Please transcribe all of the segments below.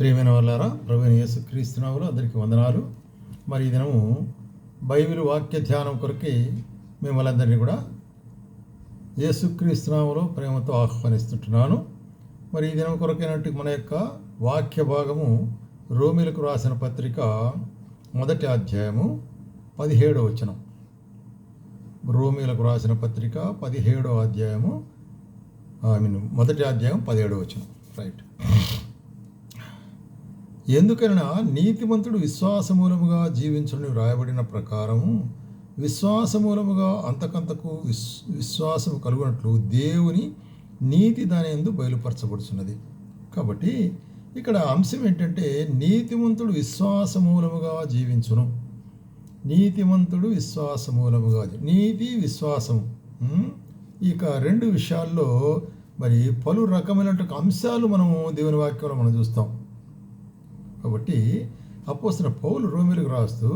ప్రియమైన వాళ్ళారా ప్రవీణ యేసు క్రీస్తునాములు అందరికీ వందనాలు. మరి ఈ దినము బైబిల్ వాక్య ధ్యానం కొరకి మిమ్మల్ని అందరినీ కూడా యేసుక్రీస్తునాములో ప్రేమతో ఆహ్వానిస్తుంటున్నాను. మరి ఈ దినం కొరకైనట్టు మన యొక్క వాక్య భాగము రోమిలకు రాసిన పత్రిక మొదటి అధ్యాయము పదిహేడో వచనం. రోమిలకు రాసిన పత్రిక పదిహేడో అధ్యాయము ఐ మీన్ మొదటి అధ్యాయం పదిహేడో వచనం. రైట్. ఎందుకైనా నీతిమంతుడు విశ్వాసమూలముగా జీవించడం వ్రాయబడిన ప్రకారము విశ్వాసమూలముగా అంతకంతకు విశ్ విశ్వాసము కలుగునట్లు దేవుని నీతి దాని ఎందు బయలుపరచబడుచున్నది. కాబట్టి ఇక్కడ అంశం ఏంటంటే నీతిమంతుడు విశ్వాసమూలముగా జీవించును. నీతిమంతుడు విశ్వాసమూలముగా నీతి విశ్వాసము. ఇక రెండు విషయాల్లో మరి పలు రకమైనటువంటి అంశాలు మనము దేవుని వాక్యంలో మనం చూస్తాం. కాబట్టి అపోసిన పౌలు రోమిలకు రాస్తూ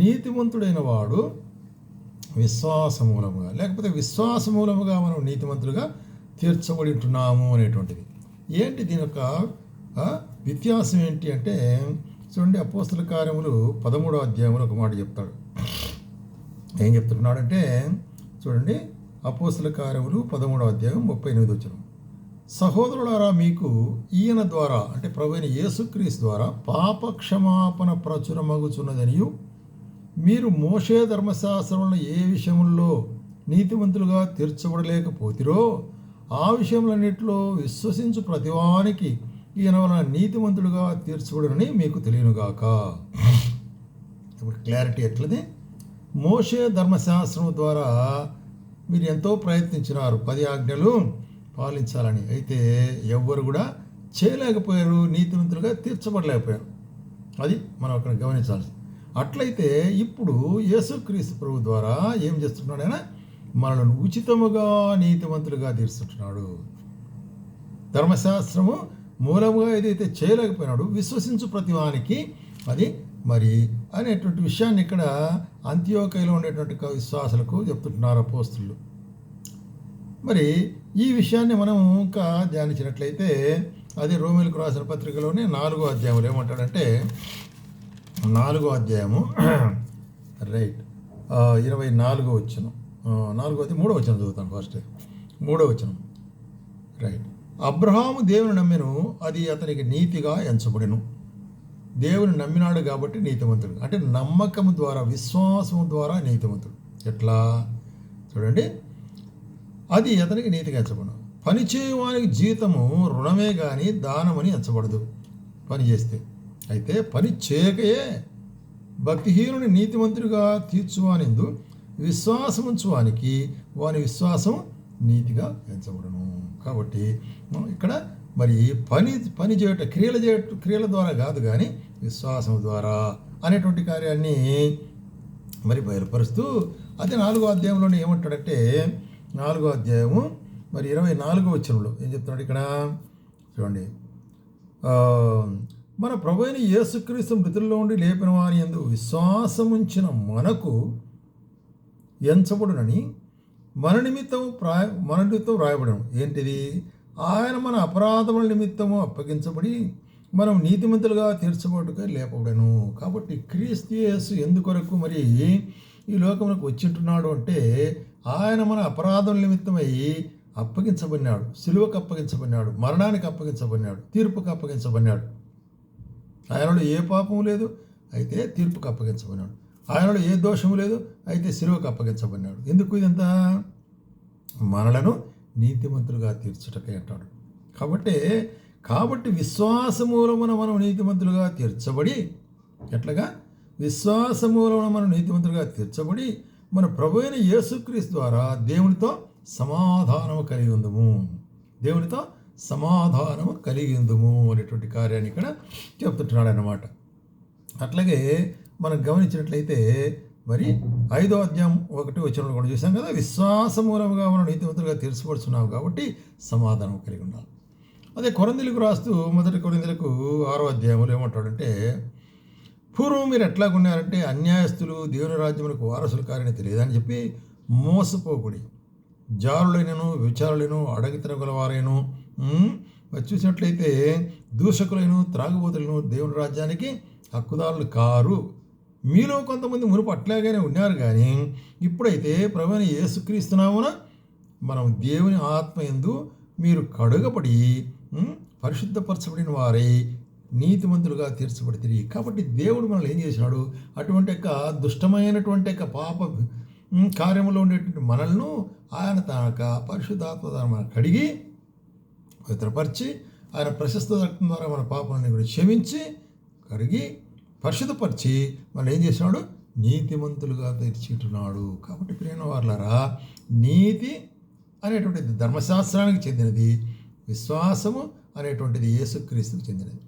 నీతిమంతుడైన వాడు విశ్వాసమూలముగా లేకపోతే విశ్వాసమూలముగా మనం నీతిమంతులుగా తీర్చబడి ఉంటున్నాము అనేటువంటిది. ఏంటి దీని యొక్క వ్యత్యాసం ఏంటి అంటే చూడండి అపోస్తుల కార్యములు పదమూడో అధ్యాయంలో ఒక మాట చెప్తాడు. ఏం చెప్తున్నాడంటే చూడండి అపోస్తుల కార్యములు పదమూడో అధ్యాయం ముప్పై ఎనిమిది వచ్చినాం సహోదరులారా మీకు ఈయన ద్వారా అంటే ప్రభుని యేసుక్రీస్తు ద్వారా పాప క్షమాపణ ప్రచురమగుచున్నదనియు మీరు మోషే ధర్మశాస్త్రంలో ఏ విషయంలో నీతివంతులుగా తీర్చబడలేకపోతిరో ఆ విషయములన్నింటిలో విశ్వసించు ప్రతివానికి ఈయన వలన నీతివంతుడుగా తీర్చబడునని మీకు తెలియనుగాక. ఇప్పుడు క్లారిటీ ఎట్లది? మోషే ధర్మశాస్త్రం ద్వారా మీరు ఎంతో ప్రయత్నించినారు. పది ఆజ్ఞలు పాలించాలని. అయితే ఎవ్వరు కూడా చేయలేకపోయారు నీతివంతులుగా తీర్చబడలేకపోయారు. అది మనం అక్కడ గమనించాల్సి అట్లయితే ఇప్పుడు యేసుక్రీస్తు ప్రభు ద్వారా ఏం చేస్తున్నాడు ఆయన? మనల్ని ఉచితముగా నీతివంతులుగా తీర్చుంటున్నాడు ధర్మశాస్త్రము మూలముగా ఏదైతే చేయలేకపోయినాడు విశ్వసించు ప్రతివానికి అది మరి అనేటువంటి విషయాన్ని ఇక్కడ అంత్యోకైలో ఉండేటువంటి విశ్వాసులకు చెప్తుంటున్నారు పోస్తులు మరి ఈ విషయాన్ని మనం ఇంకా ధ్యానించినట్లయితే అది రోమిలకు రాసిన పత్రికలోనే నాలుగో అధ్యాయంలో ఏమంటాడంటే నాలుగో అధ్యాయము రైట్ ఇరవై నాలుగో వచ్చిన నాలుగో మూడో వచ్చిన చదువుతాను ఫస్ట్ మూడో వచనం. రైట్. అబ్రహాము దేవుని నమ్మెను అది అతనికి నీతిగా ఎంచబడిను. దేవుని నమ్మినాడు కాబట్టి నీతిమంతుడు. అంటే నమ్మకం ద్వారా విశ్వాసం ద్వారా నీతిమంతుడు. ఎట్లా? చూడండి. అది అతనికి నీతిగా ఎంచబడను పని చేయవానికి జీతము రుణమే కానీ దానమని ఎంచబడదు పని చేస్తే. అయితే పని చేయకయే భక్తిహీనుని నీతిమంతుడిగా తీర్చువానిందు విశ్వాసముంచువానికి వాని విశ్వాసం నీతిగా ఎంచబడను కాబట్టి ఇక్కడ మరి పని పని చేయట క్రియలు చేయ క్రియల ద్వారా కాదు కానీ విశ్వాసం ద్వారా అనేటువంటి కార్యాన్ని మరి బయలుపరుస్తూ అదే నాలుగో అధ్యాయంలోనే ఏమంటాడంటే నాలుగో అధ్యాయము మరి ఇరవై నాలుగో వచనంలో ఏం చెప్తున్నాడు ఇక్కడ? చూడండి. మన ప్రభు అయిన యేసుక్రీస్తు మృతుల్లో ఉండి లేపిన వారి ఎందు విశ్వాసముంచిన మనకు ఎంచబడునని మన నిమిత్తం ప్రాయ మన నిమిత్తం రాయబడను. ఏంటిది? ఆయన మన అపరాధముల నిమిత్తము అప్పగించబడి మనం నీతిమంతులుగా తీర్చబడుగా లేపబడను. కాబట్టి క్రీస్తు యేసు ఎందుకొరకు మరి ఈ లోకమునకు వచ్చింటున్నాడు అంటే ఆయన మన అపరాధం నిమిత్తమై అప్పగించబడినాడు సిలువకు అప్పగించబడినాడు మరణానికి అప్పగించబడినాడు తీర్పుకు అప్పగించబడినాడు. ఆయనలో ఏ పాపం లేదు అయితే తీర్పుకు అప్పగించబడినాడు. ఆయనలో ఏ దోషము లేదు అయితే సిలువకు అప్పగించబడినాడు. ఎందుకు ఇదంతా? మనలను నీతిమంతులుగా తీర్చుటకే అంటాడు. కాబట్టి కాబట్టి విశ్వాసమూలమున మనం నీతిమంతులుగా తీర్చబడి ఎట్లాగా? విశ్వాసమూలమున మనం నీతిమంతులుగా తీర్చబడి మన ప్రభు అయిన యేసుక్రీస్తు ద్వారా దేవునితో సమాధానము కలిగి ఉందము. దేవునితో సమాధానము కలిగి ఉందము అనేటువంటి కార్యాన్ని ఇక్కడ చెప్తుంటున్నాడు అన్నమాట అట్లాగే మనం గమనించినట్లయితే మరి ఐదో అధ్యాయం ఒకటి వచ్చినప్పుడు కూడా చూసాం కదా విశ్వాసమూలముగా మనం నీతివంతులుగా తీర్చబడుతున్నాం కాబట్టి సమాధానం కలిగి ఉండాలి. అదే కొరందిలకు రాస్తూ మొదటి కొరందిలకు ఆరో అధ్యాయంలో ఏమంటాడంటే పూర్వం మీరు ఎట్లాగున్నారంటే అన్యాయస్తులు దేవుని రాజ్యములకు వారసులు కారని తెలియదని చెప్పి మోసపోకుడి. జారులైనను విచారులైన అడగి తినగల చూసినట్లయితే దూషకులను త్రాగుబోతులను దేవుని రాజ్యానికి హక్కుదారులు కారు. మీలో కొంతమంది మునుపు అట్లాగానే ఉన్నారు కానీ ఇప్పుడైతే ప్రవణ ఏసుక్రీస్తున్నామున మనం దేవుని ఆత్మ ఎందు మీరు కడుగపడి పరిశుద్ధపరచబడిన వారై నీతిమంతులుగా తీర్చబడితే కాబట్టి దేవుడు మనల్ని ఏం చేసినాడు అటువంటి యొక్క దుష్టమైనటువంటి యొక్క పాప కార్యంలో కార్యములో ఉండేటువంటి మనల్ని ఆయన తన యొక్క పరిశుద్ధాత్మ ద్వారా మనల్ని కడిగి పవిత్రపరిచి ఆయన ప్రశస్త రక్తం ద్వారా మన పాపాలని కూడా క్షమించి కడిగి పరిశుద్ధపరిచి మనం ఏం చేసినాడు నీతిమంతులుగా తెరిచిట్టున్నాడు కాబట్టి ప్రేమ వార్లరా నీతి అనేటువంటిది ధర్మశాస్త్రానికి చెందినది విశ్వాసము అనేటువంటిది యేసుక్రీస్తుకు చెందినది.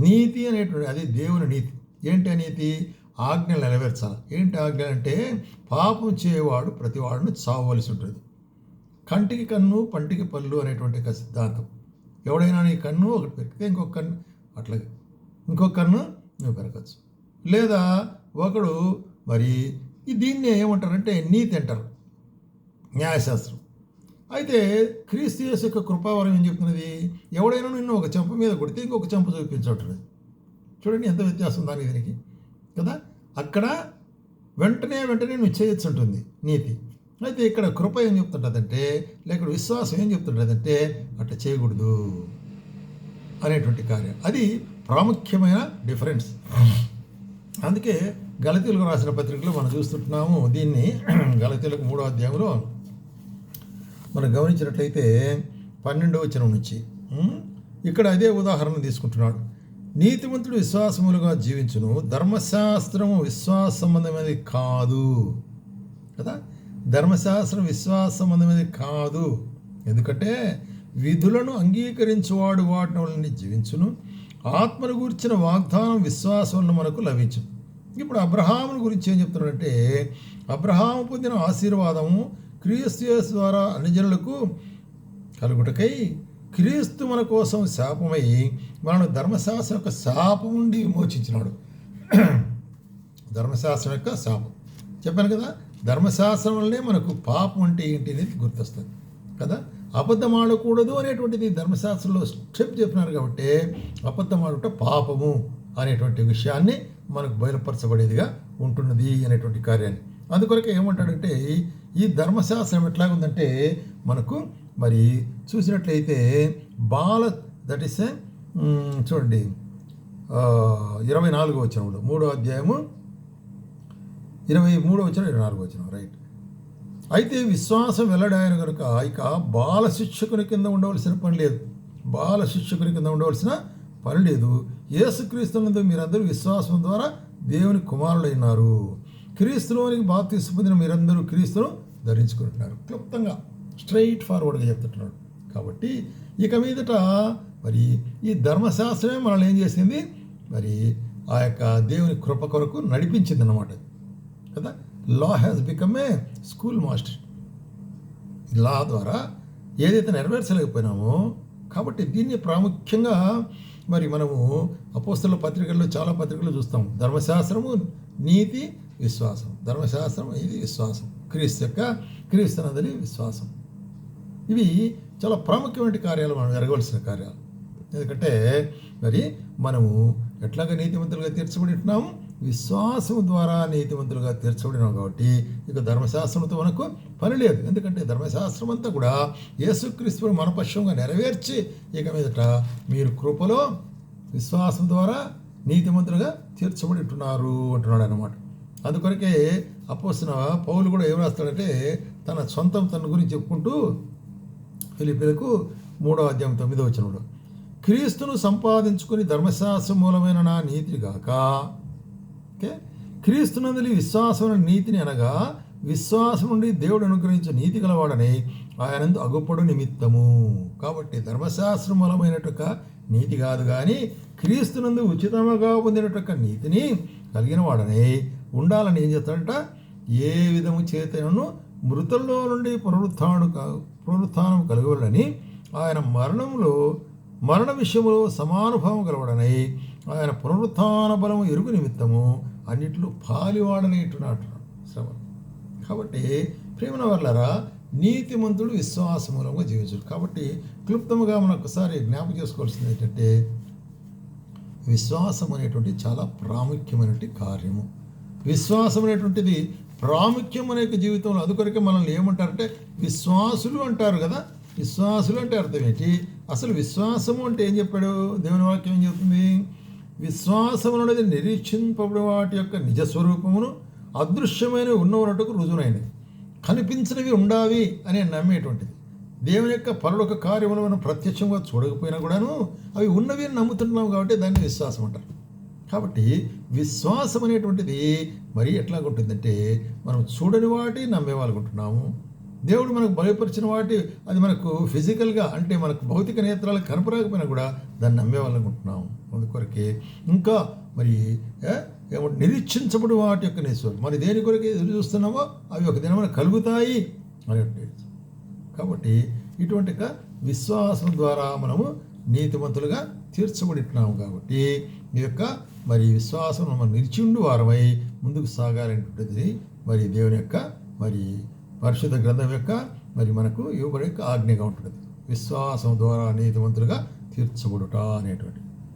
నీతి అనేటువంటి అది దేవుని నీతి. ఏంటి నీతి? ఆజ్ఞలు నెరవేర్చాలి. ఏంటి ఆజ్ఞ అంటే పాపం చేయవాడు ప్రతివాడును చావవలసి ఉంటుంది. కంటికి కన్ను పంటికి పళ్ళు అనేటువంటి ఒక సిద్ధాంతం. ఎవడైనా నీ కన్ను ఒకటి పెరిగితే ఇంకొక కన్ను అట్లాగే. ఇంకొక కన్ను నువ్వు పెరగచ్చు. లేదా ఒకడు మరి ఈ దీన్ని ఏమంటారంటే నీతి అంటారు. న్యాయశాస్త్రం. అయితే క్రీస్తు యేసు యొక్క కృపావరం ఏం చెప్తున్నది? ఎవడైనా నిన్ను ఒక చెంప మీద కొడితే ఇంకొక చెంప చూపించట్లేదు చూడండి ఎంత వ్యత్యాసం దాని దీనికి. కదా? అక్కడ వెంటనే వెంటనే నువ్వు చేయొచ్చు ఉంటుంది నీతి. అయితే ఇక్కడ కృప ఏం చెప్తుంటుందంటే లేక విశ్వాసం ఏం చెప్తుంటుందంటే అట్లా చేయకూడదు అనేటువంటి కార్యం. అది ప్రాముఖ్యమైన డిఫరెన్స్. అందుకే గలతీలకు రాసిన పత్రికలో మనం చూస్తుంటున్నాము దీన్ని. గలతీలకు మూడో అధ్యాయంలో మనం గమనించినట్లయితే పన్నెండవ వచనం నుంచి ఇక్కడ అదే ఉదాహరణ తీసుకుంటున్నాడు. నీతిమంతుడు విశ్వాసములుగా జీవించును ధర్మశాస్త్రము విశ్వాస సంబంధమైనది కాదు. కదా? ధర్మశాస్త్రం విశ్వాస సంబంధమైనది కాదు. ఎందుకంటే విధులను అంగీకరించువాడు వాటిని వలన జీవించును ఆత్మను గురించిన వాగ్దానం విశ్వాసం వలన మనకు లభించును. ఇప్పుడు అబ్రహాముని గురించి ఏం చెప్తున్నాడంటే అబ్రహాము పొందిన ఆశీర్వాదము క్రీస్తుయేసు ద్వారా అనుజనులకు కలుగుటకై క్రీస్తు మన కోసం శాపమై మనను ధర్మశాస్త్రం యొక్క శాపం నుండి విమోచించినాడు ధర్మశాస్త్రం యొక్క శాపం. చెప్పాను కదా ధర్మశాస్త్రం వల్లనే మనకు పాపం అంటే ఏంటి అనేది గుర్తొస్తుంది. కదా? అబద్ధం ఆడకూడదు అనేటువంటిది ధర్మశాస్త్రంలో స్టెప్ చెప్పినారు కాబట్టి అబద్ధం ఆడుట పాపము అనేటువంటి విషయాన్ని మనకు బయలుపరచబడేదిగా ఉంటున్నది అనేటువంటి కార్యాన్ని. అందుకొరకు ఏమంటాడంటే ఈ ధర్మశాస్త్రం ఎట్లా ఉందంటే మనకు మరి చూసినట్లయితే బాల దట్ ఇస్ చూడండి. ఇరవై నాలుగో వచనంలో మూడో అధ్యాయము ఇరవై మూడో వచనం ఇరవై నాలుగో వచనం రైట్ అయితే విశ్వాసం వెల్లడాయన కనుక ఇక బాల శిక్షకుని కింద ఉండవలసిన పని లేదు. బాల శిక్షకుని కింద ఉండవలసిన పని లేదు. యేసుక్రీస్తునందు మీరందరూ విశ్వాసం ద్వారా దేవుని కుమారులైనారు. క్రీస్తులోనికి బాప్తీసు పొందిన మీరందరూ క్రీస్తును ధరించుకుంటున్నారు. క్లుప్తంగా స్ట్రైట్ ఫార్వర్డ్గా చెప్తున్నాడు కాబట్టి ఇక మీదట మరి ఈ ధర్మశాస్త్రమే మనల్ని ఏం చేసింది? మరి ఆ యొక్క దేవుని కృప కొరకు నడిపించింది అన్నమాట కదా? Law has become a school master law ద్వారా ఏదైతే నెరవేర్చలేకపోయినామో కాబట్టి దీన్ని ప్రాముఖ్యంగా మరి మనము అపోస్తల పత్రికల్లో చాలా పత్రికలు చూస్తాం. ధర్మశాస్త్రము నీతి విశ్వాసం. ధర్మశాస్త్రం ఇది విశ్వాసం. క్రీస్తు యొక్క క్రీస్తునందని విశ్వాసం. ఇవి చాలా ప్రాముఖ్యమైన కార్యాలు మనం ఎరగవలసిన కార్యాలు. ఎందుకంటే మరి మనము ఎట్లాగా నీతిమంతులుగా తీర్చబడి ఉంటున్నాము విశ్వాసం ద్వారా నీతిమంతులుగా తీర్చబడినాం కాబట్టి ఇక ధర్మశాస్త్రంతో మనకు పని లేదు. ఎందుకంటే ధర్మశాస్త్రం అంతా కూడా యేసుక్రీస్తుని మనపక్షంగా నెరవేర్చి ఇక మీదట మీరు కృపలో విశ్వాసం ద్వారా నీతిమంతులుగా తీర్చబడి ఉంటున్నారు అంటున్నాడు అనమాట అందుకొరకే అపోసిన పౌలు కూడా ఏం రాస్తాడంటే తన సొంతం తన గురించి చెప్పుకుంటూ ఫిలిపిలకు మూడో అధ్యాయం తొమ్మిదో వచనంలో క్రీస్తును సంపాదించుకుని ధర్మశాస్త్ర మూలమైన నా నీతి గాక. ఓకే? క్రీస్తునందులి విశ్వాసం నీతిని అనగా విశ్వాసం నుండి దేవుడు అనుగ్రహించే నీతి గలవాడని ఆయనందు అగుపడు నిమిత్తము. కాబట్టి ధర్మశాస్త్రం మూలమైనట్టుక నీతి కాదు కానీ క్రీస్తునందు ఉచితముగా పొందినట్టుక నీతిని కలిగిన వాడని. ఉండాలని ఏం చేస్తాడంట? ఏ విధము చేతను మృతుల్లో నుండి పునరుత్డు పునరుత్నం కలగవాలని ఆయన మరణంలో మరణ విషయంలో సమానుభావం కలవడనై ఆయన పునరుత్న బలము ఎరుగు నిమిత్తము అన్నిట్లో పాలివాడనేటున్నాడు శ్రమ కాబట్టి ప్రేమన వర్లరా నీతిమంతుడు విశ్వాసమూలంగా జీవించడు. కాబట్టి క్లుప్తముగా మనం ఒకసారి జ్ఞాపకం చేసుకోవాల్సింది ఏంటంటే విశ్వాసం అనేటువంటి చాలా ప్రాముఖ్యమైనటువంటి కార్యము. విశ్వాసం అనేటువంటిది ప్రాముఖ్యం అనే జీవితంలో అందుకొరకే మనల్ని ఏమంటారంటే విశ్వాసులు అంటారు కదా. విశ్వాసులు అంటే అర్థం ఏంటి? అసలు విశ్వాసము అంటే ఏం చెప్పాడు? దేవుని వాక్యం ఏం చెప్తుంది విశ్వాసం అనేది నిరీక్షింపబడి వాటి యొక్క నిజ స్వరూపమును అదృశ్యమైన ఉన్నవనట్టుకు రుజువునైనవి కనిపించినవి ఉండావి అని నమ్మేటువంటిది. దేవుని యొక్క పరులొక కార్యములు మనం ప్రత్యక్షంగా చూడకపోయినా కూడాను అవి ఉన్నవి అని నమ్ముతున్నాం కాబట్టి దాన్ని విశ్వాసం అంటారు. కాబట్టి విశ్వాసం అనేటువంటిది మరి ఎట్లా ఉంటుందంటే మనం చూడని వాటి నమ్మేవాళ్ళకుంటున్నాము. దేవుడు మనకు బలపరిచిన వాటి అది మనకు ఫిజికల్గా అంటే మనకు భౌతిక నేత్రాలు కనపరాకపోయినా కూడా దాన్ని నమ్మే వాళ్ళనుకుంటున్నాము అందుకొరకే ఇంకా మరి ఏమంటే నిరీక్షించబడి వాటి యొక్క నిశ్వరం మరి దేని కొరకు ఎదురు చూస్తున్నామో అవి ఒక దినమైన కలుగుతాయి అనేటువంటి కాబట్టి ఇటువంటి విశ్వాసం ద్వారా మనము నీతిమంతులుగా తీర్చబడినాము కాబట్టి ఈ యొక్క మరి విశ్వాసం మనం నిలిచిండు వారమై ముందుకు సాగాలనేటువంటిది మరి దేవుని యొక్క మరి పరిశుద్ధ గ్రంథం యొక్క మరి మనకు ఇవ్వబడే యొక్క ఆజ్ఞగా ఉంటుంది విశ్వాసం ద్వారా నీతిమంతులుగా తీర్చబడుట అనేటువంటి